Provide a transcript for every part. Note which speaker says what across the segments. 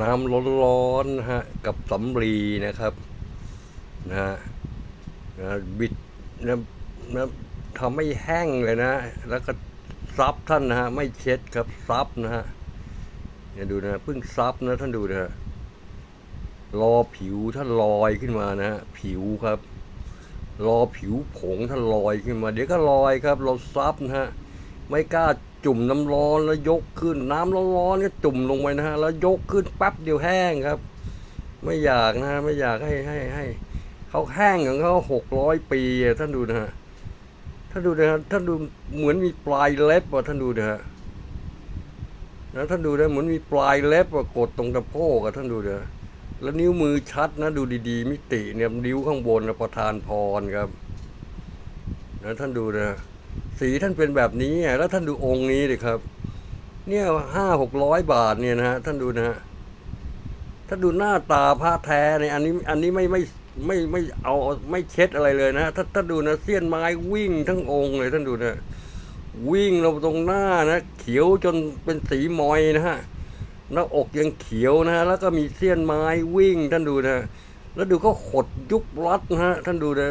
Speaker 1: น้ำร้อนๆนะฮะกับสำลีนะครับนะฮะนะบิดนะนะทำให้แห้งเลยนะ แล้วก็ซับท่านนะฮะไม่เช็ดครับซับนะฮะเนี่ยดูนะเพิ่งซับนะท่านดูนะฮะรอผิวท่านลอยขึ้นมานะฮะผิวครับ รอผิวผงท่านลอยขึ้นมา เดี๋ยวก็ลอยครับ เราซับนะฮะไม่กล้า จุ่มน้ำร้อนแล้วยกขึ้น น้ำร้อนๆก็จุ่มลงไปนะฮะแล้วยกขึ้นแป๊บเดียวแห้งครับ ไม่อยากนะฮะไม่อยากให้ให้ให้เขาแห้งของเขาหกร้อยปีท่านดูนะฮะท่านดูนะฮะท่านดูเหมือนมีปลายเล็บอะท่านดูนะฮะนะท่านดูนะเหมือนมีปลายเล็บอะกดตรงตะโพกอะท่านดูนะแล้วนิ้วมือชัดนะดูดีๆ มิติเนี่ยนิ้วข้างบนนะประทานพรครับนะท่านดูนะ สีท่านเป็นแบบนี้แล้วท่านดูองค์นี้ดิครับ เนี่ยห้าหกร้อยบาทเนี่ยนะฮะท่านดูนะฮะถ้าดูหน้าตาพระแท้เนี่ยอันนี้อันนี้ไม่ไม่ไม่ไม่เอาไม่เช็ดอะไรเลยนะถ้าถ้าดูนะเสี้ยนไม้วิ่งทั้งองค์เลยท่านดูนะวิ่งเราตรงหน้านะ เขียวจนเป็นสีมอยนะฮะหน้าอกยังเขียวนะฮะแล้วก็มีเสี้ยนไม้วิ่งท่านดูนะ แล้วดูเขาขดยุบรัดนะฮะท่านดูนะ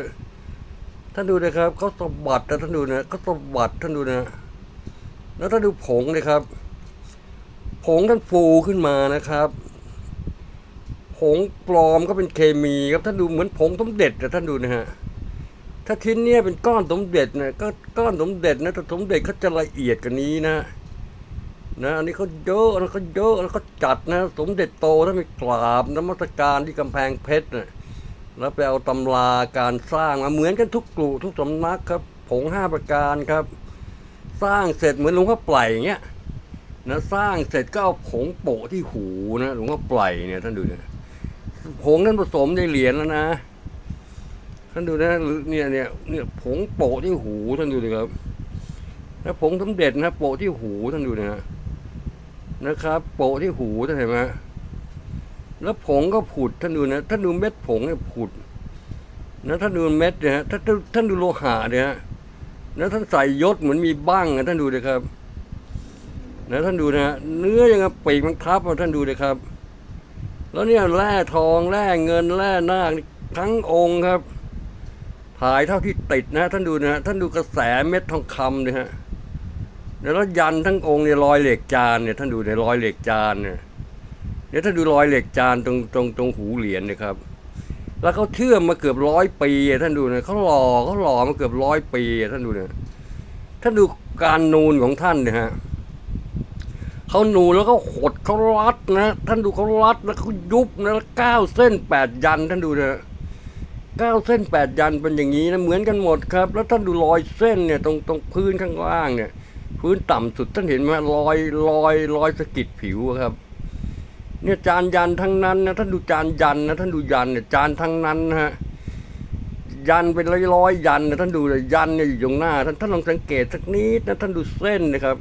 Speaker 1: ท่านดูนะครับเขาสะบัดนะท่านดูนะเขาสะบัดท่านดูนะ แล้วท่านดูผงเลยครับ ผงท่านฟูขึ้นมานะครับ ผงปลอมก็เป็นเคมีครับท่านดูเหมือนผงสมเด็จแต่ท่านดูนะฮะถ้าชิ้นเนี้ยเป็นก้อนสมเด็จนี่ยก็ก้อนสมเด็จนะแต่สมเด็จเขาจะละเอียดกว่านี้นะนะอันนี้เขาเยอะแล้วเขาเยอะแล้วเขาจัดนะ สมเด็จโตท่านไปกราบนมัสการที่กำแพงเพชรนะ แล้วไปเอาตำราการสร้างมาเหมือนกันทุกกลุ่มทุกสำนักครับผงห้าประการครับ สร้างเสร็จเหมือนหลวงพ่อปล่อยอย่างเงี้ยนะสร้างเสร็จก็เอาผงโปะที่หูนะหลวงพ่อปล่อยเนี่ยท่านดูนะผงนั้นผสมในเหรียญแล้วนะท่านดูนะเนี่ยเนี่ยเนี่ยผงโปะที่หูท่านดูเลยครับแล้วผงสมเด็จนะโปะที่หูท่านดูนะนะครับ โปะที่หูท่านเห็นไหม แล้วผงก็ผุดท่านดูนะท่านดูเม็ดผงเนี่ยผุดนะท่านดูเม็ดเนี่ยท่านท่านดูโลหะเนี่ยนะท่านใส่ยศเหมือนมีบ้างนะท่านดูเลยครับนะท่านดูนะเนื้อยังปีกมันครับท่านดูเลยครับ แล้วเนี่ยแร่ทองแร่เงินแร่นาคทั้งองค์ครับ ถ่ายเท่าที่ติดนะ ท่านดูนะท่านดูกระแสเม็ดทองคำเนี่ยฮะแล้วยันทั้งองค์เนี่ยรอยเหล็กจานเนี่ยท่านดูเนี่ยรอยเหล็กจานเนี่ย เนี่ยท่าดูรอยเหล็กจานตรงตรงตรงหูเหรียญเนี่ยครับ แล้วเขาเชื่อมมาเกือบร้อยปีท่านดูเนี่ยเขาหล่อเขาหล่อมาเกือบร้อยปีท่านดูเนี่ยท่านดูการนูนของท่านเนี่ยฮะเขานูนแล้วเขาขดเขารัดนะท่านดูเขารัดแล้วเขายุบนะแล้วก้าวเส้นแปดยันท่านดูนะเก้าวเส้นแปดยันเป็นอย่างนี้นะเหมือนกันหมดครับ แล้วท่านดูรอยเส้นเนี่ยตรงตรงพื้นข้างล่างเนี่ย พื้นต่ำสุดท่านเห็นไหมรอยรอยรอยสะกิดผิวครับ เนี่ยจานยันทั้งนั้นนะท่านดูจานยันนะท่านดูยันเนี่ยจานทั้งนั้นนะฮะยันเป็นร้อยร้อยยันนะท่านดูเลยยันเนี่ยอยู่ตรงหน้า ท่านท่านลองสังเกตสักนิดนะท่านดูเส้นนะครับ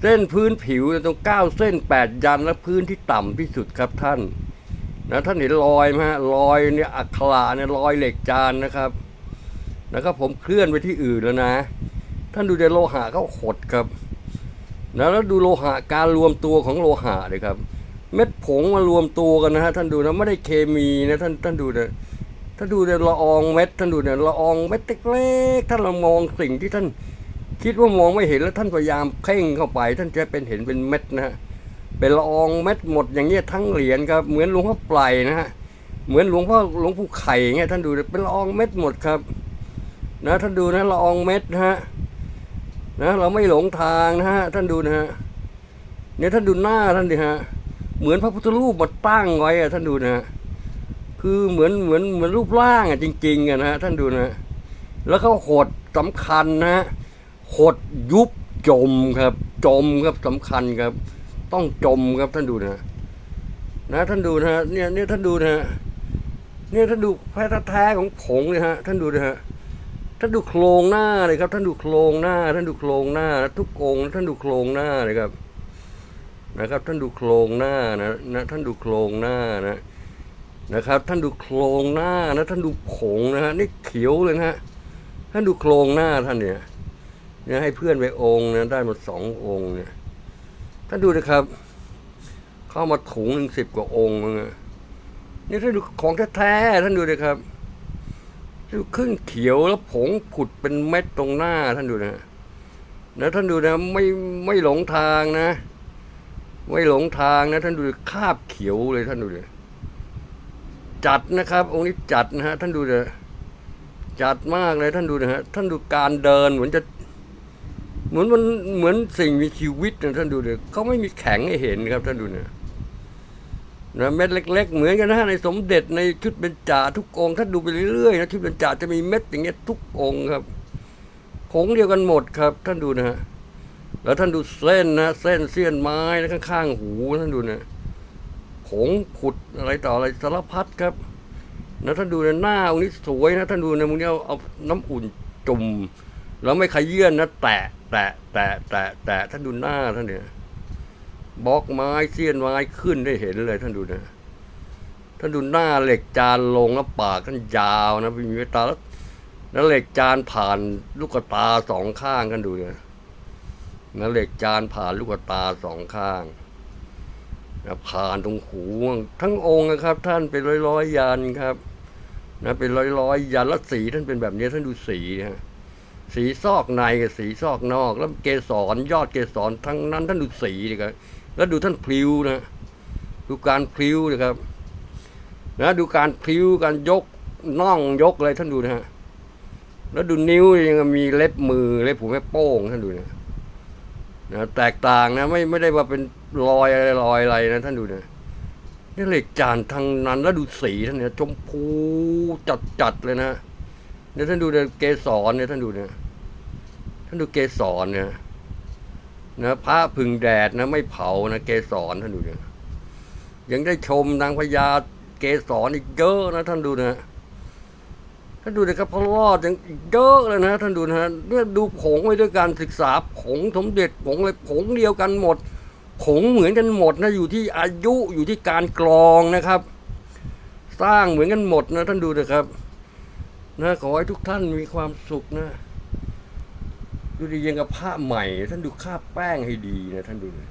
Speaker 1: เส้นพื้นผิวตรงเก้าเส้นแปดยันและพื้นที่ต่ำที่สุดครับท่านนะท่านเห็นรอยไหมฮะรอยเนี่ยอักขระเนี่ยรอยเหล็กจานนะครับนะครับผมเคลื่อนไปที่อื่นแล้วนะ ท่านดูในโลหะเขาขดครับนะแล้วดูโลหะการรวมตัวของโลหะเลยครับ ผงมารวมตัวกันนะฮะท่านดูนะไม่ได้เคมีนะท่านท่านดูนะท่านดูในละอองเม็ดท่านดูเนี่ยละอองเม็ดเล็กๆท่านเรามองสิ่งที่ท่านคิดว่ามองไม่เห็นแล้วท่านพยายามเพ่งเข้าไป ท่านจะเป็นเห็นเป็นเม็ดนะฮะเป็นละอองเม็ดหมดอย่างเงี้ยทั้งเหรียญครับเหมือนหลวงพ่อปลายนะฮะเหมือนหลวงพ่อหลวงปู่ไข่เงี้ยท่านดูเป็นละอองเม็ดหมดครับ นะท่านดูนะละอองเม็ดนะฮะนะเราไม่หลงทางนะฮะท่านดูนะฮะเนี่ยท่านดูหน้าท่านดิฮะ เหมือนพระพุทธรูปมาตั้งไว้อะท่านดูนะฮะคือเหมือนเหมือนเหมือนรูปร่างอะจริงๆอะนะฮะท่านดูนะแล้วเขาหดสำคัญนะฮะหดยุบจมครับ จมครับสำคัญครับ ต้องจมครับท่านดูนะนะท่านดูนะเนี่ยเนี่ยท่านดูนะเนี่ยท่านดูแพท้แท้ของผงเนี่ยฮะท่านดูนะฮะท่านดูโครงหน้าเลยครับ ท่านดูโครงหน้า ท่านดูโครงหน้า ทุกองท่านดูโครงหน้าเลยครับ นะครับ ท่านดูโครงหน้านะนะท่านดูโครงหน้านะนะครับ ท่านดูโครงหน้านะท่านดูผงนะฮะนี่เขียวเลยนะฮะท่านดูโครงหน้าท่านเนี่ยเนี่ยให้เพื่อนไปองค์นะได้มาสององค์เนี่ยท่านดูนะครับ เข้ามาถุงหนึ่งสิบกว่าองค์นะนี่ท่านดูของแท้ๆท่านดูเลยครับดูขึ้นเขียวแล้วผงผุดเป็นเม็ดตรงหน้าท่านดูนะนะท่านดูนะไม่ไม่หลงทางนะ ไม่หลงทางนะ ท่านดูคาบเขียวเลยท่านดูเลยจัดนะครับ องค์นี้จัดนะฮะท่านดูเลยจัดมากเลยท่านดูนะฮะท่านดูการเดินเหมือนจะ เหมือนมันเหมือนสิ่งมีชีวิตนะท่านดูเลยเขาไม่มีแข็งให้เห็นครับ ท่านดูเนี่ยนะเม็ดเล็ก ๆ เหมือนกันนะฮะในสมเด็จในชุดเป็นจ่าทุกองค์ท่านดูไปเรื่อยๆนะชุดเป็นจ่าจะมีเม็ดอย่างเงี้ยทุกองค์ครับผงเดียวกันหมดครับ ท่านดูนะฮะ แล้วท่านดูเส้นนะ เส้นเสี้ยนไม้นะข้างๆหูท่านดูเนะผงขุดอะไรต่ออะไรสารพัดครับนะท่านดูในะหน้าองค์นี้สวยนะท่านดูในะมึงเนี่ยเอาเอาน้ำอุ่นจุ่มแล้วไม่ขยื่นนะแตะแตะแตะแตะแตะท่านดูหน้าท่านเนี่ยบล็อกไม้เสี้ยนไม้ขึ้นได้เห็นเลย ท่านดูนะท่านดูหน้าเหล็กจานลงแล้วปากท่านยาวนะมีเมตตาแล้วแล้วเหล็กจานผ่านลูกตาสองข้างกันดูเนะ นะเหล็กจานผ่านลูกตาสองข้างนะผ่านตรงหูทั้งองค์นะครับ ท่านเป็นร้อยร้อยยันครับนะเป็นร้อยร้อยยันแล้วสีท่านเป็นแบบนี้ท่านดูสีนะสีซอกในกับสีซอกนอก แล้วเกสรยอดเกสรทั้งนั้นท่านดูสีดิครับแล้วดูท่านพลิ้วนะดูการพลิ้วนะครับนะดูการพลิ้วการยกน่องยกอะไรท่านดูนะฮะแล้วดูนิ้วยังมีเล็บมือเล็บผมแม่โป้งท่านดูนะ นะแตกต่างนะไม่ไม่ได้ว่าเป็นรอยอะไรรอยอะไรนะท่านดูนะนี่เหล็กจานทางนั้นแล้วดูสีท่านเนี่ยชมพูจัดจัดเลยนะเนี่ยท่านดูเนี่ยเกสรเนี่ยท่านดูเนี่ยท่านดูเกสรเนี่ยนะพระพึ่งแดดนะไม่เผานะเกสรท่านดูเนี่ยยังได้ชมนางพญาเกสรอีกเยอะนะท่านดูนะ ท่านดูนะครับพระรอดยังเยอะเลยนะท่านดูนะฮะเนี่ยดูผงไว้ด้วยการศึกษาผงสมเด็จผงเลยผงเดียวกันหมด ผงเหมือนกันหมดนะอยู่ที่อายุอยู่ที่การกรองนะครับ สร้างเหมือนกันหมดนะท่านดูนะครับนะขอให้ทุกท่านมีความสุขนะดูดียังกับผ้าใหม่ ท่านดูคราแป้งให้ดีนะท่านดูนะ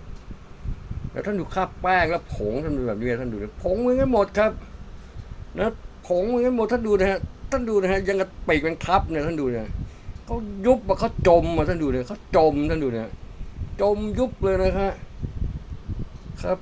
Speaker 1: แล้วท่านดูคราแป้งแล้วผงท่านดูแบบนี้ท่านดูนะผงเหมือนกันหมดครับ นะผงเหมือนกันหมดท่านดูนะฮะ ท่านดูนะฮะยังกระปีกเป็นทับเนี่ยท่านดูเนี่ยเขายุบมาเขาจมมาท่านดูเนี่ยเขาจมท่านดูเนี่ยจมยุบเลยนะฮะครับ